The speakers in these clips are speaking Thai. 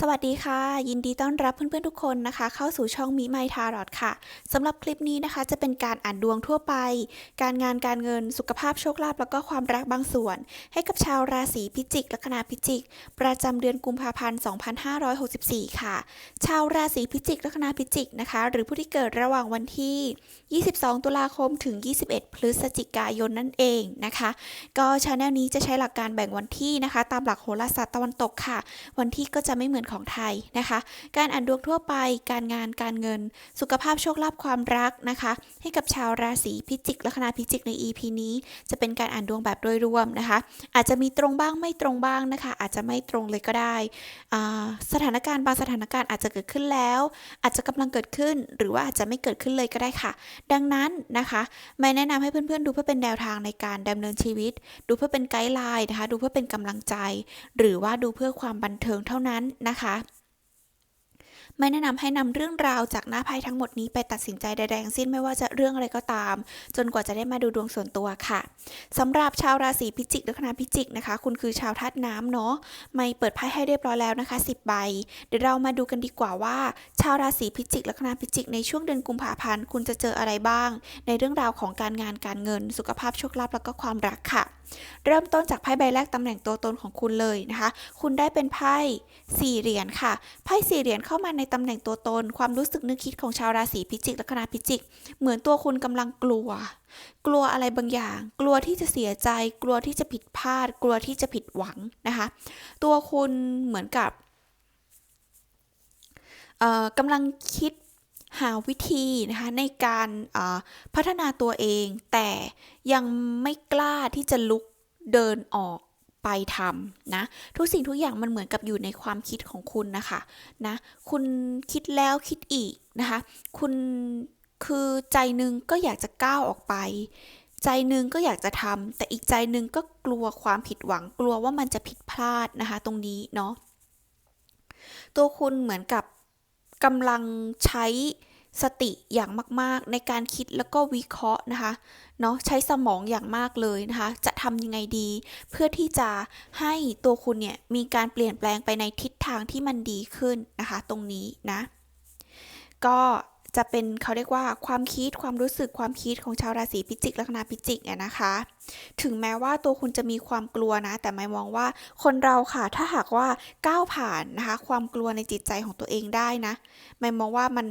สวัสดีค่ะ ยินดีต้อนรับเพื่อนๆทุกคนนะคะ เข้าสู่ช่องมิไมทารอดค่ะสำหรับคลิปนี้นะคะ จะเป็นการอ่านดวงทั่วไป การงานการเงินสุขภาพโชคลาภแล้วก็ความรักบางส่วน ให้กับชาวราศีพิจิกลัคนาพิจิก ประจำเดือนกุมภาพันธ์2564 ค่ะ ชาวราศีพิจิกลัคนาพิจิกนะคะ หรือผู้ที่เกิดระหว่างวันที่ 22 ตุลาคมถึง 21 พฤศจิกายนนั่นเองนะคะ ก็ชาแนลนี้จะใช้หลักการแบ่งวันที่นะคะ ตามหลักโหราศาสตร์ตะวันตกค่ะ วันที่ก็จะไม่เหมือนของไทยนะคะ การอ่านดวงทั่วไป การงานการเงิน สุขภาพโชคลาภความรักนะคะ ให้กับชาวราศีพิจิกลัคนาพิจิกใน EP นี้ จะเป็นการอ่านดวงแบบโดยรวมนะคะ อาจจะมีตรงบ้างไม่ตรงบ้างนะคะ อาจจะไม่ตรงเลยก็ได้ สถานการณ์บางสถานการณ์อาจจะเกิดขึ้นแล้ว อาจจะกำลังเกิดขึ้น หรือว่าอาจจะไม่เกิดขึ้นเลยก็ได้ค่ะ ดังนั้นนะคะไม่แนะนำให้เพื่อนๆดูเพื่อเป็นแนวทางในการดำเนินชีวิต ดูเพื่อเป็นไกด์ไลน์นะคะ ดูเพื่อเป็นกำลังใจ หรือว่าดูเพื่อความบันเทิงเท่านั้นนะคะนะคะ ไม่แนะนำให้นำเรื่องราวจากหน้าไพ่ทั้งหมดนี้ไปตัดสินใจใดๆทั้งสิ้นไม่ว่าจะเรื่องอะไรก็ตาม จนกว่าจะได้มาดูดวงส่วนตัวค่ะสำหรับชาวราศีพิจิกลัคนาพิจิกนะคะ คุณคือชาวธาตุน้ำเนาะไม่เปิดไพ่ให้เรียบร้อยแล้วนะคะ 10 ใบ เดี๋ยวเรามาดูกันดีกว่าว่า ชาวราศีพิจิกลัคนาพิจิกในช่วงเดือนกุมภาพันธ์คุณจะเจออะไรบ้าง ในเรื่องราวของการงานการเงิน สุขภาพโชคลาภแล้วก็ความรักค่ะ เริ่มต้นจากไพ่ใบแรกตำแหน่งตัวตนของคุณเลยนะคะ คุณได้เป็นไพ่สี่เหรียญค่ะ ไพ่สี่เหรียญเข้ามาในตำแหน่งตัวตน ความรู้สึกนึกคิดของชาวราศีพิจิกลัคนาพิจิก เหมือนตัวคุณกำลังกลัว กลัวอะไรบางอย่าง กลัวที่จะเสียใจ กลัวที่จะผิดพลาด กลัวที่จะผิดหวังนะคะ ตัวคุณเหมือนกับกำลังคิดหาวิธีนะคะในการพัฒนาตัวเอง แต่ยังไม่กล้าที่จะลุกเดินออก ไปทำนะ ทุกสิ่งทุกอย่างมันเหมือนกับอยู่ในความคิดของคุณนะคะนะ คุณคิดแล้วคิดอีกนะคะ คุณคือใจหนึ่งก็อยากจะก้าวออกไป ใจหนึ่งก็อยากจะทำแต่อีกใจหนึ่งก็กลัวความผิดหวังกลัวว่ามันจะผิดพลาดนะคะ ตรงนี้เนาะตัวคุณเหมือนกับกำลังใช้ สติอย่างมากๆ ในการคิดแล้วก็วิเคราะห์นะคะเนาะใช้สมองอย่างมากเลยนะคะ จะทำยังไงดี เพื่อที่จะให้ตัวคุณเนี่ยมีการเปลี่ยนแปลงไปในทิศทางที่มันดีขึ้นนะคะ ตรงนี้นะ ก็ จะเป็นเขาเรียกว่าความคิดความรู้สึกความคิดของชาวราศีพิจิกลัคนาพิจิกเนี่ยนะคะ ถึงแม้ว่าตัวคุณจะมีความกลัวนะ แต่ไม่มองว่าคนเราค่ะ ถ้าหากว่าก้าวผ่านนะคะ ความกลัวในจิตใจของตัวเองได้นะ ไม่มองว่ามัน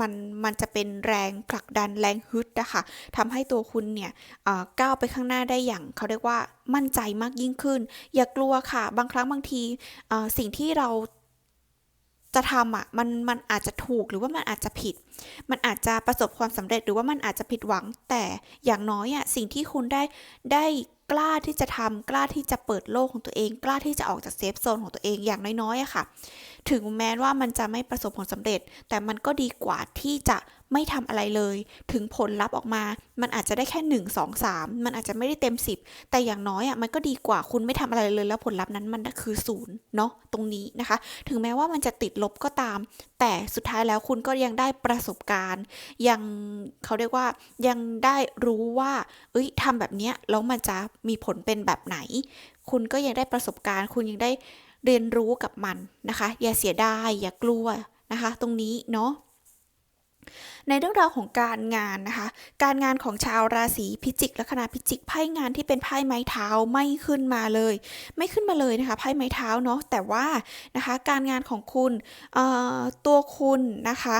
มันมันจะเป็นแรงผลักดันแรงฮึดนะคะทำให้ตัวคุณเนี่ยเอ่อก้าวไปข้างหน้าได้อย่างเขาเรียกว่ามั่นใจมากยิ่งขึ้น อย่ากลัวค่ะ บางครั้งบางทีอ่อสิ่งที่เรา จะทำอะมันมันอาจจะถูกหรือว่ามันอาจจะผิด มันอาจจะประสบความสำเร็จหรือว่ามันอาจจะผิดหวัง แต่อย่างน้อยอะสิ่งที่คุณได้ได้กล้าที่จะทำกล้าที่จะเปิดโลกของตัวเอง กล้าที่จะออกจากเซฟโซนของตัวเองอย่างน้อยๆอะค่ะ ถึงแม้ว่ามันจะไม่ประสบผลสำเร็จ แต่มันก็ดีกว่าที่จะ ไม่ทำอะไรเลย ถึงผลลัพธ์ออกมา มันอาจจะได้แค่ 1 2 3 มันอาจจะไม่ได้เต็ม 10 แต่อย่างน้อยอะมันก็ดีกว่าคุณไม่ทำอะไรเลย แล้วผลลัพธ์นั้นมันคือศูนย์เนาะตรงนี้นะคะ ถึงแม้ว่ามันจะติดลบก็ตาม แต่สุดท้ายแล้วคุณก็ยังได้ประสบการณ์ ยังเขาเรียกว่ายังได้รู้ว่า เอ้ยทำแบบเนี้ยแล้วมันจะมีผลเป็นแบบไหน คุณก็ยังได้ประสบการณ์ คุณยังได้เรียนรู้กับมันนะคะ อย่าเสียดายอย่ากลัวนะคะ ตรงนี้เนาะ ในเรื่องราวของการงานนะคะ การงานของชาวราศีพิจิกลัคนาพิจิกไพ่งานที่เป็นไพ่ไม้เท้าไม่ขึ้นมาเลย ไม่ขึ้นมาเลยนะคะไพ่ไม้เท้าเนาะแต่ว่านะคะ การงานของคุณตัวคุณนะคะ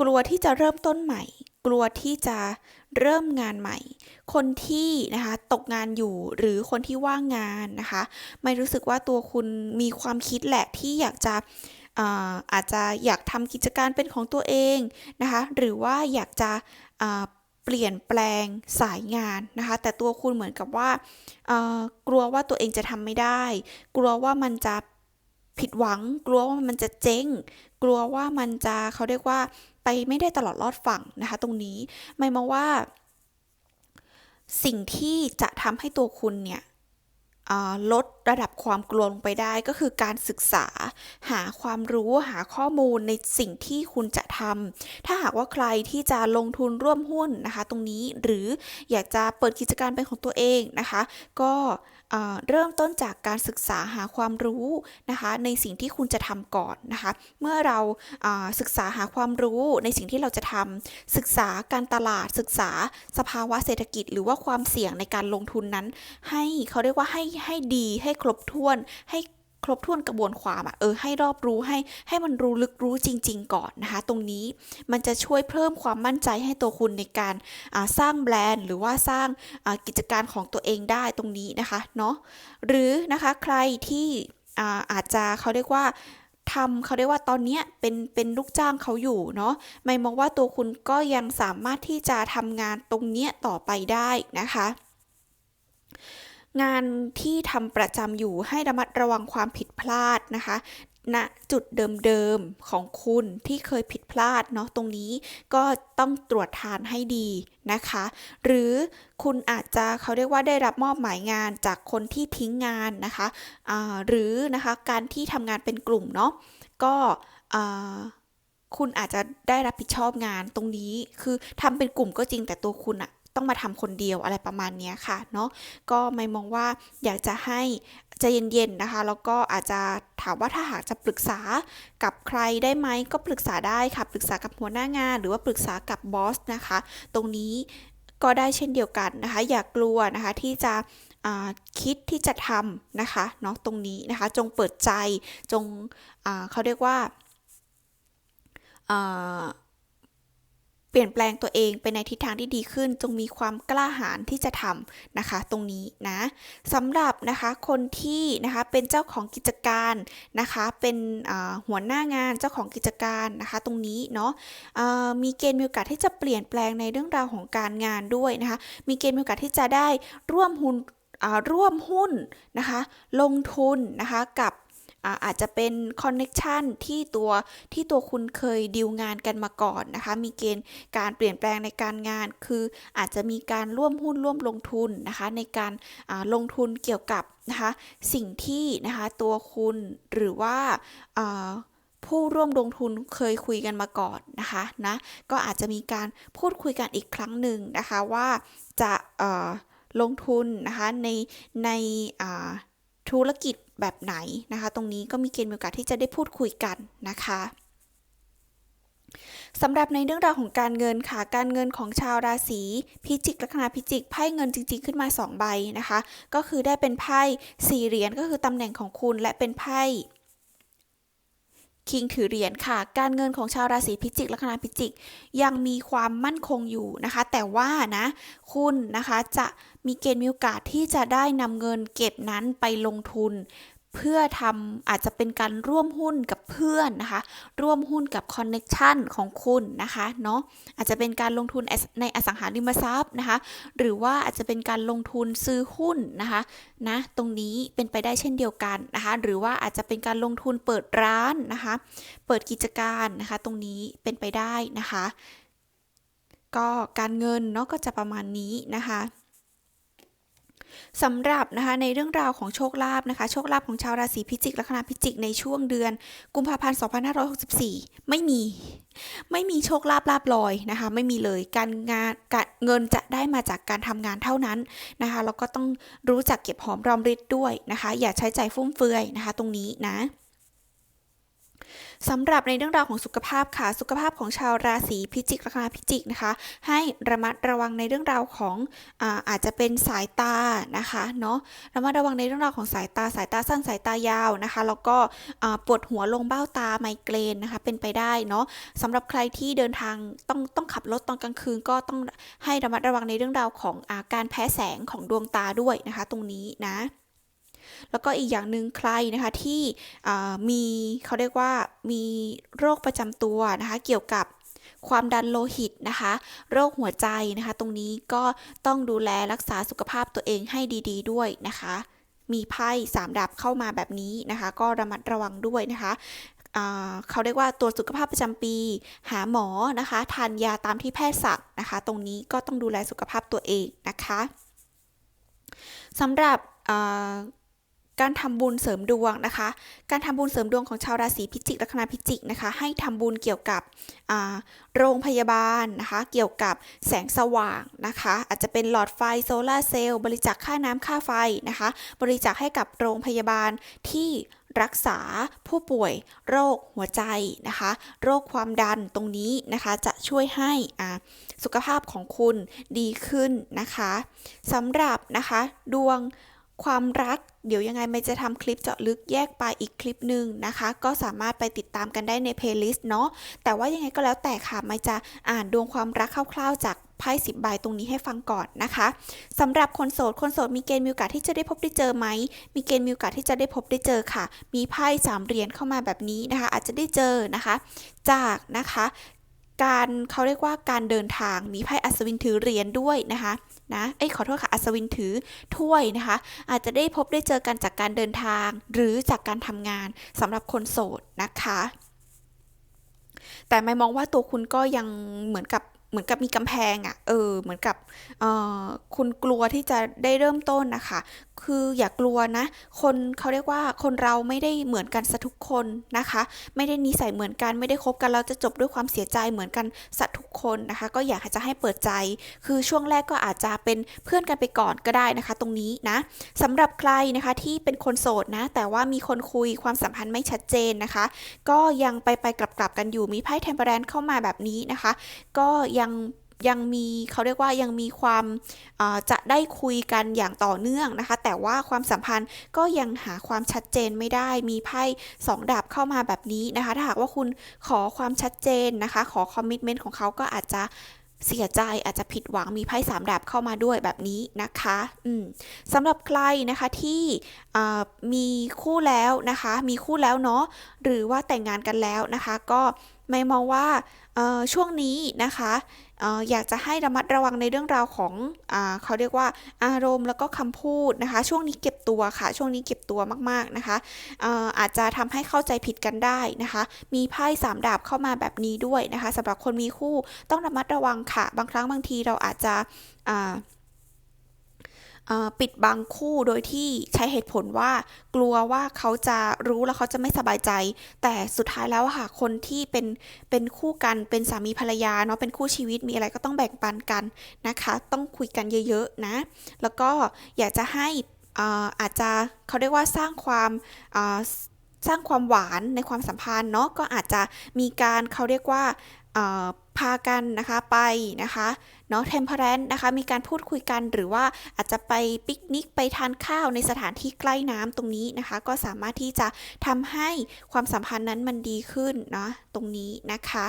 กลัวที่จะเริ่มต้นใหม่ กลัวที่จะเริ่มงานใหม่ คนที่นะคะตกงานอยู่หรือคนที่ว่างงานนะคะ ไม่รู้สึกว่าตัวคุณมีความคิดแหละที่อยากจะ อาจจะอยากทำกิจการเป็นของตัวเองนะคะหรือว่าอยากจะเปลี่ยนแปลงสายงานนะคะ แต่ตัวคุณเหมือนกับว่ากลัวว่าตัวเองจะทำไม่ได้ กลัวว่ามันจะผิดหวัง กลัวว่ามันจะเจ๊ง กลัวว่ามันจะเขาเรียกว่าไปไม่ได้ตลอดรอดฝั่งนะคะ ตรงนี้ไม่มองว่า สิ่งที่จะทำให้ตัวคุณเนี่ยลด ระดับความกลัวลงไปได้ก็คือการศึกษา หาความรู้หาข้อมูลในสิ่งที่คุณจะทำถ้าหากว่าใครที่จะลงทุนร่วมหุ้นนะคะ ตรงนี้หรืออยากจะเปิดกิจการเป็นของตัวเองนะคะ ก็เริ่มต้นจากการศึกษาหาความรู้นะคะในสิ่งที่คุณจะทำก่อนนะคะ เมื่อเราศึกษาหาความรู้ในสิ่งที่เราจะทำศึกษาการตลาดศึกษาสภาวะเศรษฐกิจ หรือว่าความเสี่ยงในการลงทุนนั้น ให้เขาเรียกว่าให้ให้ดีให้ครบถ้วนให้ครบถ้วนกระบวนความอะเออให้รอบรู้ให้ให้มันรู้ลึกรู้จริง ๆ ก่อนนะคะ ตรงนี้มันจะช่วยเพิ่มความมั่นใจให้ตัวคุณในการสร้างแบรนด์ หรือว่าสร้างกิจการของตัวเองได้ตรงนี้นะคะเนาะหรือนะคะใครที่อาอาจจะเขาเรียกว่าทำเขาเรียกว่าตอนเนี้ยเป็นเป็นลูกจ้างเขาอยู่เนาะไม่มองว่าตัวคุณก็ยังสามารถที่จะทำงานตรงเนี้ยต่อไปได้นะคะ งานที่ทำประจำอยู่ให้ระมัดระวังความผิดพลาดนะคะณจุดเดิมๆของคุณที่เคยผิดพลาดเนาะตรงนี้ก็ต้องตรวจทานให้ดีนะคะ หรือคุณอาจจะเขาเรียกว่าได้รับมอบหมายงานจากคนที่ทิ้งงานนะคะหรือนะคะการที่ทำงานเป็นกลุ่มเนาะก็คุณอาจจะได้รับผิดชอบงานตรงนี้คือทำเป็นกลุ่มก็จริงแต่ตัวคุณอะ ต้องมาทำคนเดียวอะไรประมาณนี้ค่ะเนาะก็ไม่มองว่าอยากจะให้ใจเย็นๆนะคะแล้วก็อาจจะถามว่าถ้าหากจะปรึกษากับใครได้ไหมก็ปรึกษาได้ค่ะ ปรึกษากับหัวหน้างาน หรือว่าปรึกษากับบอสนะคะ ตรงนี้ก็ได้เช่นเดียวกันนะคะ อย่ากกลัวนะคะที่จะคิดที่จะทำนะคะเนาะตรงนี้นะคะ จงเปิดใจจงเขาเรียกว่าอ่า เปลี่ยนแปลงตัวเองไปในทิศทางที่ดีขึ้น จงมีความกล้าหาญที่จะทำนะคะ ตรงนี้นะสำหรับนะคะคนที่นะคะเป็นเจ้าของกิจการนะคะ เป็นหัวหน้างานเจ้าของกิจการนะคะ ตรงนี้เนาะมีเกณฑ์มีโอกาสที่จะเปลี่ยนแปลงในเรื่องราวของการงานด้วยนะคะ มีเกณฑ์มีโอกาสที่จะได้ร่วมหุ้นร่วมหุ้นนะคะ ลงทุนนะคะกับ อาจจะเป็นคอนเน็ชันที่ตัวที่ตัวคุณเคยดีลงานกันมาก่อนนะคะ มีเกณฑ์การเปลี่ยนแปลงในการงาน คืออาจจะมีการร่วมหุ้นร่วมลงทุนนะคะ ในการาลงทุนเกี่ยวกับนะคะสิ่งที่นะคะตัวคุณหรือว่าาผู้ร่วมลงทุนเคยคุยกันมาก่อนนะคะนะก็อาจจะมีการพูดคุยกันอีกครั้งหนึ่งนะคะว่าจะลงทุนนะคะในในอ่า ธุรกิจแบบไหนนะคะ ตรงนี้ก็มีเกณฑ์มีโอกาสที่จะได้พูดคุยกันนะคะสำหรับในเรื่องราวของการเงินค่ะ การเงินของชาวราศีพิจิกลัคนาพิจิกไพ่เงินจริง ๆ ขึ้นมา 2 ใบนะคะ ก็คือได้เป็นไพ่สี่เหรียญก็คือตำแหน่งของคุณและเป็นไพ่ คิงถือเหรียญค่ะ การเงินของชาวราศีพิจิก ลัคนาพิจิก ยังมีความมั่นคงอยู่นะคะ แต่ว่านะ คุณนะคะจะมีเกณฑ์มีโอกาสที่จะได้นำเงินเก็บนั้นไปลงทุน เพื่อทำอาจจะเป็นการร่วมหุ้นกับเพื่อนนะคะ ร่วมหุ้นกับคอนเน็ชันของคุณนะคะเนาะอาจจะเป็นการลงทุนในอสังหาริมทรัพย์นะคะ หรือว่าอาจจะเป็นการลงทุนซื้อหุ้นนะคะนะตรงนี้เป็นไปได้เช่นเดียวกันนะคะ หรือว่าอาจจะเป็นการลงทุนเปิดร้านนะคะ เปิดกิจการนะคะ ตรงนี้เป็นไปได้นะคะ ก็การเงินเนาะก็จะประมาณนี้นะคะ สำหรับนะคะในเรื่องราวของโชคลาภนะคะ โชคลาภของชาวราศีพิจิกลัคนาพิจิกในช่วงเดือน กุมภาพันธ์ 2564 ไม่มี ไม่มีโชคลาภลาบลอยนะคะ ไม่มีเลยการงานการเงินจะได้มาจากการทำงานเท่านั้นนะคะแล้วก็ต้องรู้จักเก็บหอมรอมริดด้วยนะคะ อย่าใช้ใจฟุ่มเฟือยนะคะ ตรงนี้นะ สำหรับในเรื่องราวของสุขภาพค่ะ สุขภาพของชาวราศีพิจิกลัคนาพิจิกนะคะ ให้ระมัดระวังในเรื่องราวของอาอาจจะเป็นสายตานะคะเนาะระมัดระวังในเรื่องราวของสายตาสายตาสั้นสายตายาวนะคะ แล้วก็ปวดหัวลงเบ้าตาไมเกรนนะคะ เป็นไปได้เนาะสำหรับใครที่เดินทางต้องต้องขับรถตอนกลางคืนก็ต้องให้ระมัดระวังในเรื่องราวของอาการแพ้แสงของดวงตาด้วยนะคะ ตรงนี้นะ แล้วก็อีกอย่างหนึ่งใครนะคะที่มีเขาเรียกว่ามีโรคประจำตัวนะคะเกี่ยวกับความดันโลหิตนะคะ โรคหัวใจนะคะ ตรงนี้ก็ต้องดูแลรักษาสุขภาพตัวเองให้ดีๆด้วยนะคะ มีไพ่สามดับเข้ามาแบบนี้นะคะ ก็ระมัดระวังด้วยนะคะเขาเรียกว่าตัวสุขภาพประจำปี หาหมอนะคะทานยาตามที่แพทย์สั่งนะคะ ตรงนี้ก็ต้องดูแลสุขภาพตัวเองนะคะสำหรับ การทำบุญเสริมดวงนะคะ การทำบุญเสริมดวงของชาวราศีพิจิก ลัคนาพิจิกนะคะ ให้ทำบุญเกี่ยวกับโรงพยาบาลนะคะ เกี่ยวกับแสงสว่างนะคะ อาจจะเป็นหลอดไฟโซลาเซลล์บริจาคค่าน้ำค่าไฟนะคะ บริจาคให้กับโรงพยาบาลที่รักษาผู้ป่วยโรคหัวใจนะคะ โรคความดันตรงนี้นะคะ จะช่วยให้สุขภาพของคุณดีขึ้นนะคะสำหรับนะคะดวง ความรัก เดี๋ยวยังไงไม่จะทำคลิปเจาะลึกแยกไปอีกคลิปหนึ่งนะคะ ก็สามารถไปติดตามกันได้ในเพลย์ลิสต์เนาะแต่ว่ายังไงก็แล้วแต่ค่ะไม่จะอ่านดวงความรักคร่าวๆ จากไพ่สิบใบตรงนี้ให้ฟังก่อนนะคะสำหรับคนโสด คนโสดมีเกณฑ์มีโอกาสที่จะได้พบได้เจอไหม มีเกณฑ์มีโอกาสที่จะได้พบได้เจอค่ะ มีไพ่สามเหรียญเข้ามาแบบนี้นะคะ อาจจะได้เจอนะคะ จากนะคะ การเขาเรียกว่าการเดินทางมีไพ่อัศวินถือเหรียญด้วยนะคะ นะเอ้ยขอโทษค่ะอัศวินถือถ้วยนะคะ อาจจะได้พบได้เจอกันจากการเดินทางหรือจากการทำงานสำหรับคนโสดนะคะ แต่ไม่มองว่าตัวคุณก็ยังเหมือนกับเหมือนกับมีกำแพงอะ่ะ เออ เหมือนกับ เออคุณกลัวที่จะได้เริ่มต้นนะคะ คืออย่ากลัวนะ คนเขาเรียกว่าคนเราไม่ได้เหมือนกันสัทุกคนนะคะ ไม่ได้นิสัยเหมือนกัน ไม่ได้คบกันเราจะจบด้วยความเสียใจเหมือนกันสัทุกคนนะคะ ก็อยากจะให้เปิดใจ คือช่วงแรกก็อาจจะเป็นเพื่อนกันไปก่อนก็ได้นะคะ ตรงนี้นะสำหรับใครนะคะที่เป็นคนโสดนะ แต่ว่ามีคนคุยความสัมพันธ์ไม่ชัดเจนนะคะ ก็ยังไปไปกลับกลับกันอยู่มีไพ่เทมเปอร์แรนเข้ามาแบบนี้นะคะ ก็ยัง ยังมีเขาเรียกว่ายังมีความจะได้คุยกันอย่างต่อเนื่องนะคะ แต่ว่าความสัมพันธ์ก็ยังหาความชัดเจนไม่ได้ มีไพ่สองดาบเข้ามาแบบนี้นะคะ ถ้าหากว่าคุณขอความชัดเจนนะคะ ขอคอมมิชเมนต์ของเขาก็อาจจะเสียใจอาจจะผิดหวังมีไพ่สามดาบเข้ามาด้วยแบบนี้นะคะอืมสำหรับใครนะคะที่มีคู่แล้วนะคะ มีคู่แล้วเนาะหรือว่าแต่งงานกันแล้วนะคะ ก็ไม่มองว่า ช่วงนี้นะคะออยากจะให้ระมัดระวังในเรื่องราวของอเขาเรียกว่าอารมณ์แล้วก็คำพูดนะคะ ช่วงนี้เก็บตัวค่ะ ช่วงนี้เก็บตัวมากๆนะคะอออาจจะทำให้เข้าใจผิดกันได้นะคะ มีไพ่สามดาบเข้ามาแบบนี้ด้วยนะคะสำหรับคนมีคู่ต้องระมัดระวังค่ะ บางครั้งบางทีเราอาจจะอ่า ปิดบังคู่โดยที่ใช้เหตุผลว่า กลัวว่าเขาจะรู้แล้วเขาจะไม่สบายใจ แต่สุดท้ายแล้วค่ะคนที่เป็นเป็นคู่กันเป็นสามีภรรยาเนาะเป็นคู่ชีวิตมีอะไรก็ต้องแบ่งปันกันนะคะ ต้องคุยกันเยอะๆนะ แล้วก็อยากจะให้อ่ออาจจะเขาเรียกว่าสร้างความสร้างความหวานในความสัมพันธ์เนาะก็อาจจะมีการเขาเรียกว่า พากันนะคะไปนะคะเนาะเทมเพลนนะคะมีการพูดคุยกันหรือว่าอาจจะไปปิกนิกไปทานข้าวในสถานที่ใกล้น้ำตรงนี้นะคะ ก็สามารถที่จะทำให้ความสัมพันธ์นั้นมันดีขึ้นเนาะตรงนี้นะคะ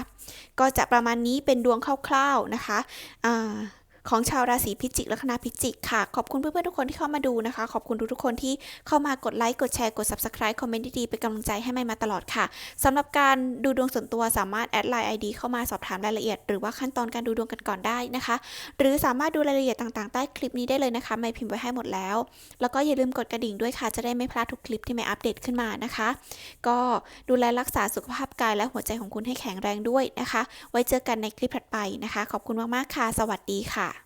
ก็จะประมาณนี้เป็นดวงคร่าวๆนะคะอ่า ของชาวราศีพิจิกและคณะพิจิกค่ะ ขอบคุณเพื่อนๆทุกคนที่เข้ามาดูนะคะ ขอบคุณทุกๆคนที่เข้ามากดไลค์กดแชร์กด subscribe คอมเมนต์ดีๆเป็นกำลังใจให้ไม่มาตลอดค่ะสำหรับการดูดวงส่วนตัวสามารถแอดไลน์ ID เข้ามาสอบถามรายละเอียด หรือว่าขั้นตอนการดูดวงกันก่อนได้นะคะ หรือสามารถดูรายละเอียดต่างๆใต้คลิปนี้ได้เลยนะคะไม่พิมพ์ไว้ให้หมดแล้ว แล้วก็อย่าลืมกดกระดิ่งด้วยค่ะ จะได้ไม่พลาดทุกคลิปที่ไม่อัปเดตขึ้นมานะคะ ก็ดูแลรักษาสุขภาพกายและหัวใจของคุณให้แข็งแรงด้วยนะคะ ไว้เจอกันในคลิปถัดไปนะคะ ขอบคุณมากๆค่ะ สวัสดีค่ะ